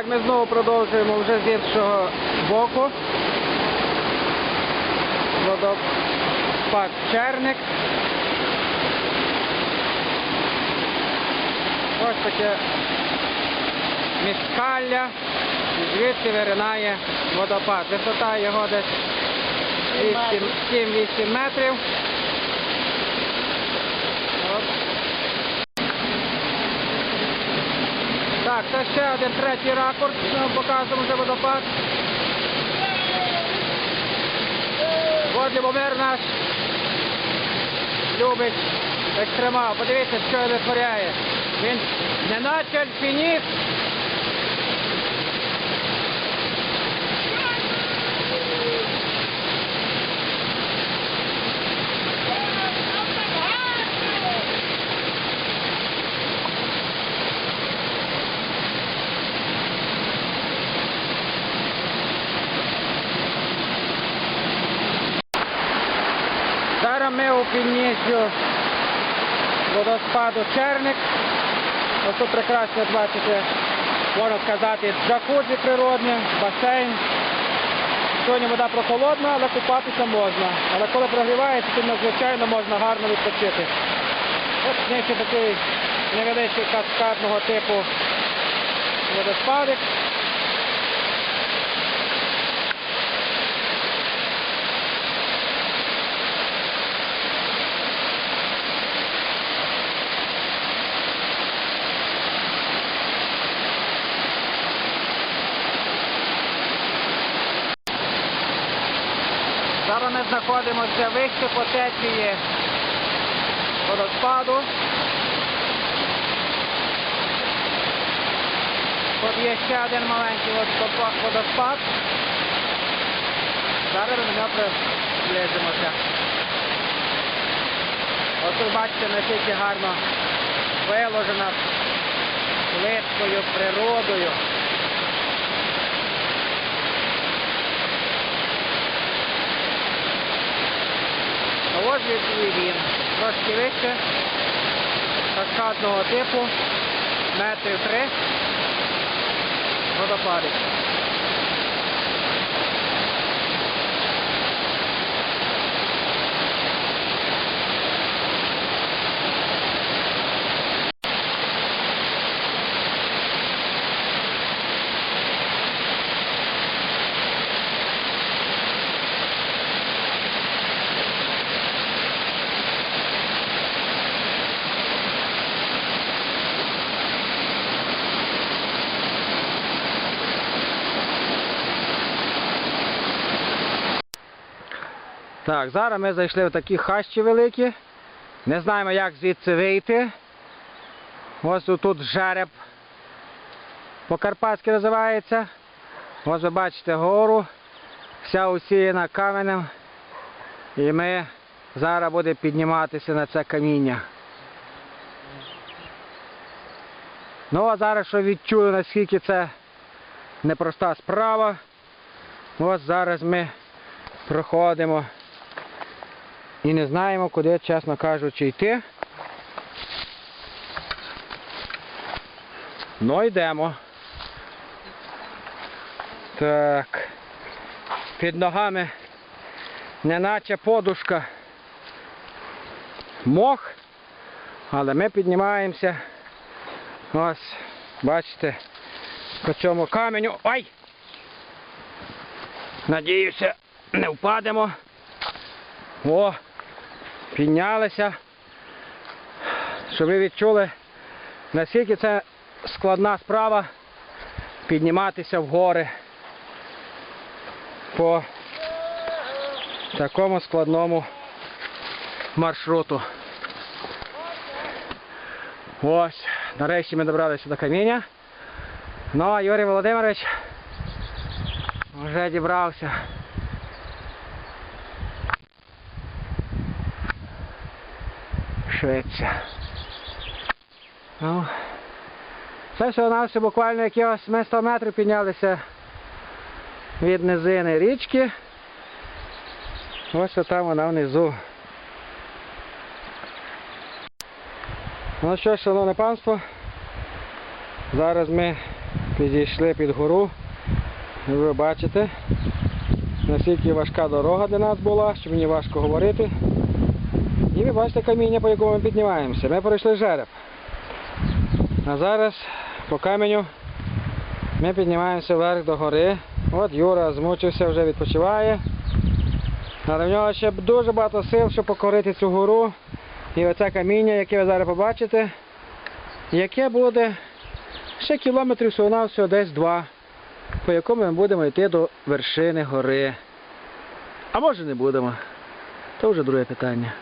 Так, ми знову продовжуємо вже з іншого боку. Водопад Черник. Ось таке міскалля. Звідси виринає водопад. Висота його десь 7-8 метрів. Так, це ще один третій ракурс, показуємо вже водопад. От Любомир наш любить екстремал. Подивіться, що він витворяє. Він не наче альпініст. Зараз ми у підніжжю водоспаду Черник. Ось тут прекрасно бачите, можна сказати, джакузі природне, басейн. Сьогодні вода прохолодна, але купатися можна. Але коли прогрівається, то надзвичайно можна гарно відпочити. Ось нижче такий невеличкий каскадного типу водоспадик. Зараз ми знаходимося вище по течії водоспаду. Тут є ще один маленький водоспад. Зараз до нього приблизимося. Ось тут бачите, наскільки гарно виложена плиткою, природою. Ось і він. Трошки вище. Каскадного типу. Метрів три. Водопадик. Так, зараз ми зайшли в такі хащі великі. Не знаємо, як звідси вийти. Ось тут жереб. По-карпатськи називається. Ось ви бачите гору. Вся усіяна каменем. І ми зараз будемо підніматися на це каміння. Ну а зараз що відчую, наскільки це непроста справа. Ось зараз ми проходимо і не знаємо, куди, чесно кажучи, йти. Ну йдемо. Так. Під ногами неначе подушка. Мох. Але ми піднімаємося. Ось, бачите, по цьому каменю. Ой! Надіюся, не впадемо. О, піднялися. Щоб ви відчули, наскільки це складна справа підніматися в гори по такому складному маршруту. Ось, нарешті ми добралися до каміння. Ну, а Юрій Володимирович вже дібрався. Швидше. Ну, це все на все буквально якихось ми 100 метрів піднялися від низини річки. Ось там вона внизу. Ну що шановне панство, зараз ми Підійшли під гору. Ви бачите, наскільки важка дорога для нас була, що мені важко говорити. І ви бачите каміння, по якому ми піднімаємося. Ми пройшли жереб. А зараз по каменю ми піднімаємося вверх до гори. От Юра змучився, вже відпочиває. Але в нього ще дуже багато сил, щоб покорити цю гору. І оце каміння, яке ви зараз побачите, яке буде ще кілометрів всього всього десь два, по якому ми будемо йти до вершини гори. А може не будемо. То вже друге питання.